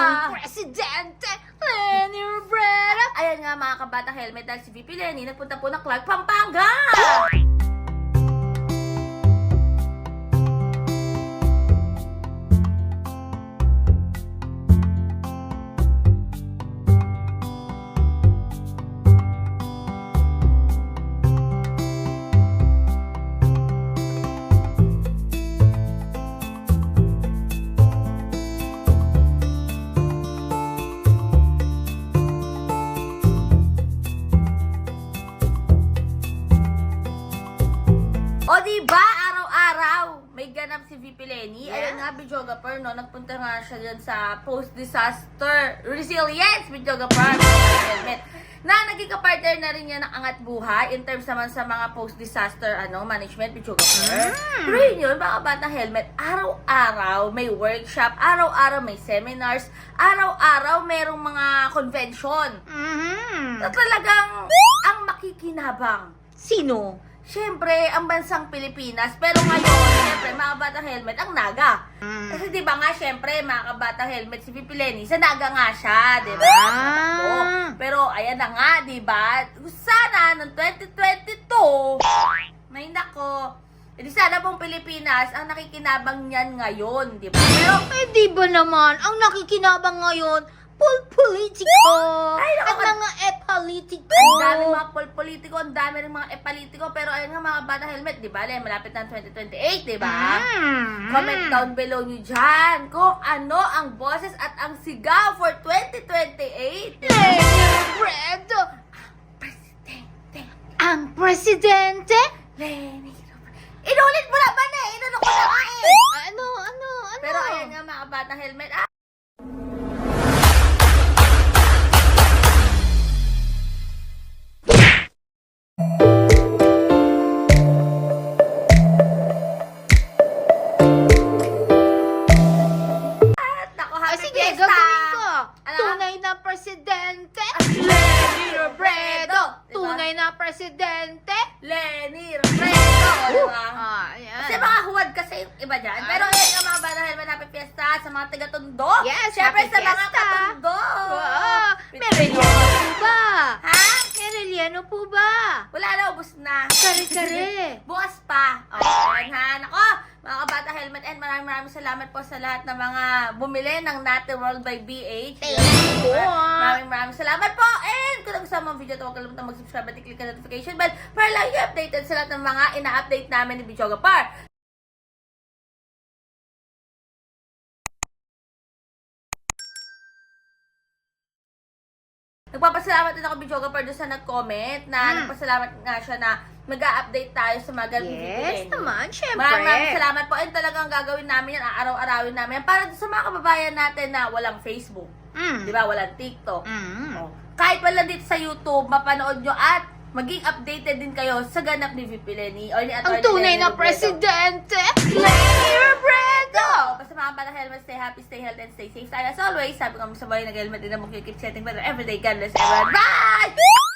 ang presidente, Lenny Robredo. Ayan nga mga kabata helmet dahil si VP Lenny nagpunta po ng Clark Pampanga. Di ba araw-araw may ganap si VP Lenny. Yeah. Ayun nga, videographer, no? Nagpunta nga siya dyan sa post-disaster resilience videographer. helmet. Na naging kapartner na rin niya ng angat buhay in terms naman sa mga post-disaster ano management videographer. Mm. Pero yun yun, mga batang helmet, araw-araw may workshop, araw-araw may seminars, araw-araw merong mga convention. Mhm. Na talagang ang makikinabang Sino? Siyempre, ang bansang Pilipinas. Pero ngayon, siyempre, mga batang helmet, ang naga. Mm. Kasi di ba nga, siyempre, mga kabatang helmet, si Pipi Lenny, sa naga nga siya, di ba? Ah. Pero, ayan na nga, di ba? Sana, noong 2022, may nako, edi sana pong Pilipinas, ang nakikinabang niyan ngayon, di ba? Pero, Eh, di ba naman, ang nakikinabang ngayon, pol politiko. Ay, naku, At mga e-politiko. Ang dami mga pol- politiko, ang dami rin mga e-politiko, pero ayun nga mga bata helmet, di ba? Malapit na ang 2028, di ba? Mm. Comment down below nyo dyan kung ano ang boses at ang sigaw for 2028. Lenny Robredo, Presidente ang presidente? Sige, fiesta! gagawin ko. Ano? Tunay na presidente. Lenny Robredo! Diba? Tunay na presidente. Lenny Robredo! Diba? Ah, ayan. Kasi mga huwad kasi yung iba dyan. Pero Ah. ayun nga mga bata helmet, happy fiesta sa mga taga-tondo. Yes, Siyempre happy sa mga fiesta. katundo. May relyeno po ba? Ha? Relyeno po ba? Wala na, ubus na. Kare-kare. Bukas pa. Okay, ayan ha. Nako, mga kabata helmet and maraming maraming salamat po sa lahat ng mga bumili ng Nati World by BH. Thank you. Maraming maraming salamat po. And kung nagustuhan mo ang video ito, huwag kalimutan mag-subscribe at i-click ang notification bell para lagi updated sa lahat ng mga ina-update namin ni Bichoga Par. Nagpapasalamat din ako Bichoga Par doon sa nag-comment na Mm. nagpasalamat nga siya na mag-a-update tayo sa mga ganung Yes video. naman, syempre. Maraming maraming salamat po. And talagang gagawin namin yan, aaraw-arawin namin yan para sa mga kababayan natin na walang Facebook. Mm. Di ba? Walang TikTok. Mm. Oh. Kahit wala dito sa YouTube, mapanood nyo at maging updated din kayo sa ganap ni VP Lenny or ni Ang Atty. tunay Lenny na presidente, Lenny happy, stay healthy, and stay safe tayo as always. Sabi ko sa buhay, nag-helmet din na mag-keep setting better everyday. God bless everyone. Bye!